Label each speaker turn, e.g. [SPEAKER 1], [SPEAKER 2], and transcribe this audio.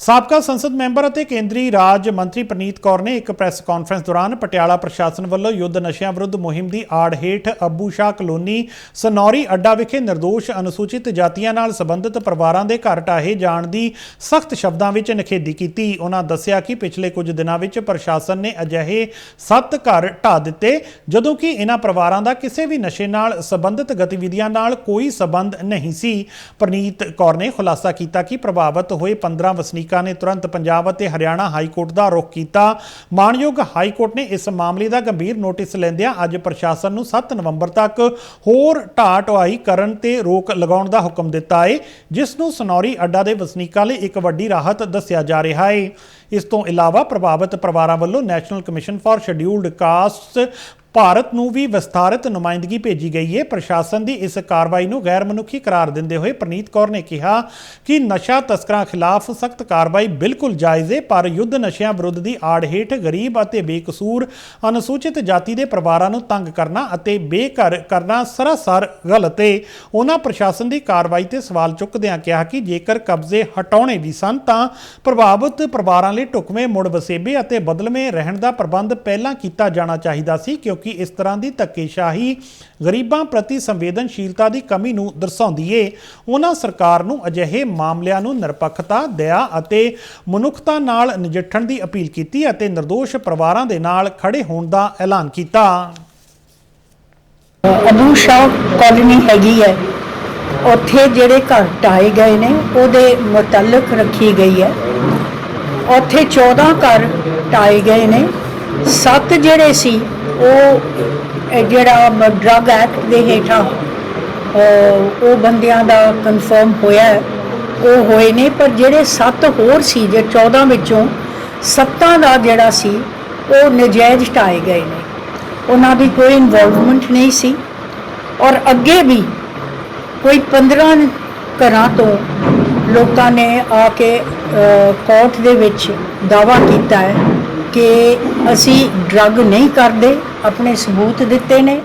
[SPEAKER 1] ਸਾਬਕਾ ਸੰਸਦ ਮੈਂਬਰ ਅਤੇ ਕੇਂਦਰੀ ਰਾਜ ਮੰਤਰੀ ਪ੍ਰਨੀਤ ਕੌਰ ਨੇ ਇੱਕ ਪ੍ਰੈਸ ਕਾਨਫਰੰਸ ਦੌਰਾਨ ਪਟਿਆਲਾ ਪ੍ਰਸ਼ਾਸਨ ਵੱਲੋਂ ਯੁੱਧ ਨਸ਼ਿਆਂ ਵਿਰੁੱਧ ਮੁਹਿੰਮ ਦੀ ਆੜ ਹੇਠ ਅੱਬੂ ਸ਼ਾਹ ਕਲੋਨੀ, ਸਨੌਰੀ ਅੱਡਾ ਵਿਖੇ ਨਿਰਦੋਸ਼ ਅਨੁਸੂਚਿਤ ਜਾਤੀਆਂ ਨਾਲ ਸੰਬੰਧਿਤ ਪਰਿਵਾਰਾਂ ਦੇ ਘਰ ਢਾਹੇ ਜਾਣ ਦੀ ਸਖਤ ਸ਼ਬਦਾਂ ਵਿੱਚ ਨਿਖੇਧੀ ਕੀਤੀ। ਉਹਨਾਂ ਦੱਸਿਆ ਕਿ ਪਿਛਲੇ ਕੁਝ ਦਿਨਾਂ ਵਿੱਚ ਪ੍ਰਸ਼ਾਸਨ ਨੇ ਅਜਿਹੇ 7 ਘਰ ਢਾਹ ਦਿੱਤੇ, ਜਦੋਂ ਕਿ ਇਹਨਾਂ ਪਰਿਵਾਰਾਂ ਦਾ ਕਿਸੇ ਵੀ ਨਸ਼ੇ ਨਾਲ ਸੰਬੰਧਿਤ ਗਤੀਵਿਧੀਆਂ ਨਾਲ ਕੋਈ ਸੰਬੰਧ ਨਹੀਂ ਸੀ। ਪ੍ਰਨੀਤ ਕੌਰ ਨੇ ਖੁਲਾਸਾ ਕੀਤਾ ਕਿ ਪ੍ਰਭਾਵਿਤ ਹੋਏ 15 ਵਸਨੀਕ ਨੇ ਤੁਰੰਤ ਪੰਜਾਬ ਅਤੇ ਹਰਿਆਣਾ ਹਾਈ ਕੋਰਟ ਦਾ ਰੁਖ ਕੀਤਾ। ਮਾਣਯੋਗ ਹਾਈ ਕੋਰਟ ਨੇ ਇਸ ਮਾਮਲੇ ਦਾ ਗੰਭੀਰ ਨੋਟਿਸ ਲੈਂਦਿਆਂ ਅੱਜ ਪ੍ਰਸ਼ਾਸਨ ਨੂੰ 7 ਨਵੰਬਰ ਤੱਕ ਹੋਰ ਢਾਹ ਢੁਆਈ ਕਰਨ ਤੇ ਰੋਕ ਲਗਾਉਣ ਦਾ ਹੁਕਮ ਦਿੱਤਾ ਹੈ ਜਿਸ ਨੂੰ ਸਨੌਰੀ ਅੱਡਾ ਦੇ ਵਸਨੀਕਾਂ ਲਈ ਇੱਕ ਵੱਡੀ ਰਾਹਤ ਦੱਸਿਆ ਜਾ ਰਿਹਾ ਹੈ ਇਸ ਤੋਂ ਇਲਾਵਾ ਪ੍ਰਭਾਵਿਤ ਪਰਿਵਾਰਾਂ ਵੱਲੋਂ national commission for scheduled caste Bharat ਨੂੰ ਵੀ ਵਿਸਥਾਰਿਤ ਨੁਮਾਇੰਦਗੀ ਭੇਜੀ ਗਈ ਹੈ ਪ੍ਰਸ਼ਾਸਨ ਦੀ ਇਸ ਕਾਰਵਾਈ ਨੂੰ ਗੈਰ ਮਨੁੱਖੀ ਕਰਾਰ ਦਿੰਦੇ ਹੋਏ ਪ੍ਰਨੀਤ ਕੌਰ ਨੇ ਕਿਹਾ ਕਿ ਨਸ਼ਾ ਤਸਕਰਾਂ ਖਿਲਾਫ ਸਖਤ ਕਾਰਵਾਈ ਬਿਲਕੁਲ ਜਾਇਜ਼ ਹੈ ਪਰ ਯੁੱਧ ਨਸ਼ਿਆਂ ਵਿਰੁੱਧ ਦੀ ਆੜ ਹੇਠ ਗਰੀਬ ਅਤੇ ਬੇਕਸੂਰ, ਅਨੁਸੂਚਿਤ ਜਾਤੀ ਦੇ ਪਰਿਵਾਰਾਂ ਨੂੰ ਤੰਗ ਕਰਨਾ ਅਤੇ ਬੇਘਰ ਕਰਨਾ ਸਰਾਸਰ ਗਲਤ ਹੈ ਉਹਨਾਂ ਪ੍ਰਸ਼ਾਸਨ ਦੀ ਕਾਰਵਾਈ ਤੇ ਸਵਾਲ ਚੁੱਕਦਿਆਂ ਕਿਹਾ ਕਿ ਜੇਕਰ ਕਬਜ਼ੇ ਹਟਾਉਣੇ ਵੀ ਸਨ ਤਾਂ ਪ੍ਰਭਾਵਿਤ ਪਰਿਵਾਰਾਂ ਲਈ ਢੁਕਵੇਂ ਮੁੜ ਵਸੇਬੇ ਅਤੇ ਬਦਲਵੇਂ ਰਹਿਣ ਦਾ ਪ੍ਰਬੰਧ ਪਹਿਲਾਂ ਕੀਤਾ ਜਾਣਾ ਚਾਹੀਦਾ ਸੀ, ਕਿਉਂਕਿ ਇਸ ਤਰ੍ਹਾਂ ਦੀ ਧੱਕੇਸ਼ਾਹੀ ਗਰੀਬਾਂ ਪ੍ਰਤੀ ਸੰਵੇਦਨਸ਼ੀਲਤਾ ਦੀ ਕਮੀ ਨੂੰ ਦਰਸਾਉਂਦੀ ਏ। ਉਹਨਾਂ ਸਰਕਾਰ ਨੂੰ ਅਜਿਹੇ ਮਾਮਲਿਆਂ ਨੂੰ ਨਿਰਪੱਖਤਾ, ਦਇਆ ਅਤੇ ਮਨੁੱਖਤਾ ਨਾਲ ਨਜਿੱਠਣ ਦੀ ਅਪੀਲ ਕੀਤੀ ਅਤੇ નિર્ਦੋਸ਼ ਪਰਿਵਾਰਾਂ ਦੇ ਨਾਲ ਖੜੇ ਹੋਣ ਦਾ ਐਲਾਨ ਕੀਤਾ।
[SPEAKER 2] ਅਬੂ ਸ਼ਾਹ ਕਾਲੋਨੀ ਹੈਗੀ ਹੈ। ਉੱਥੇ ਜਿਹੜੇ ਘਰ ਟਾਏ ਗਏ ਨੇ, ਉਹਦੇ ਮੁਤਲਕ ਰੱਖੀ ਗਈ ਹੈ। ਉੱਥੇ 14 ਘਰ ਢਾਏ ਗਏ ਨੇ। ਸੱਤ ਜਿਹੜੇ ਸੀ, ਉਹ ਜਿਹੜਾ ਡਰਗ ਐਕਟ ਦੇ ਹੇਠਾਂ ਉਹ ਬੰਦਿਆਂ ਦਾ ਕਨਫਰਮ ਹੋਇਆ ਉਹ ਹੋਏ ਨੇ, ਪਰ ਜਿਹੜੇ ਸੱਤ ਹੋਰ ਸੀ, ਜੇ 14 ਵਿੱਚੋਂ ਸੱਤਾਂ ਦਾ ਜਿਹੜਾ ਸੀ, ਉਹ ਨਜਾਇਜ਼ ਢਾਏ ਗਏ ਨੇ। ਉਹਨਾਂ ਦੀ ਕੋਈ ਇਨਵੋਲਵਮੈਂਟ ਨਹੀਂ ਸੀ। ਔਰ ਅੱਗੇ ਵੀ ਕੋਈ 15 ਘਰਾਂ ਤੋਂ ਲੋਕਾਂ ਨੇ ਆ ਕੇ ਕੋਰਟ ਦੇ ਵਿੱਚ ਦਾਵਾ ਕੀਤਾ ਹੈ। ਕਿ ਅਸੀਂ ਡਰੱਗ ਨਹੀਂ ਕਰਦੇ ਆਪਣੇ ਸਬੂਤ ਦਿੱਤੇ ਨੇ।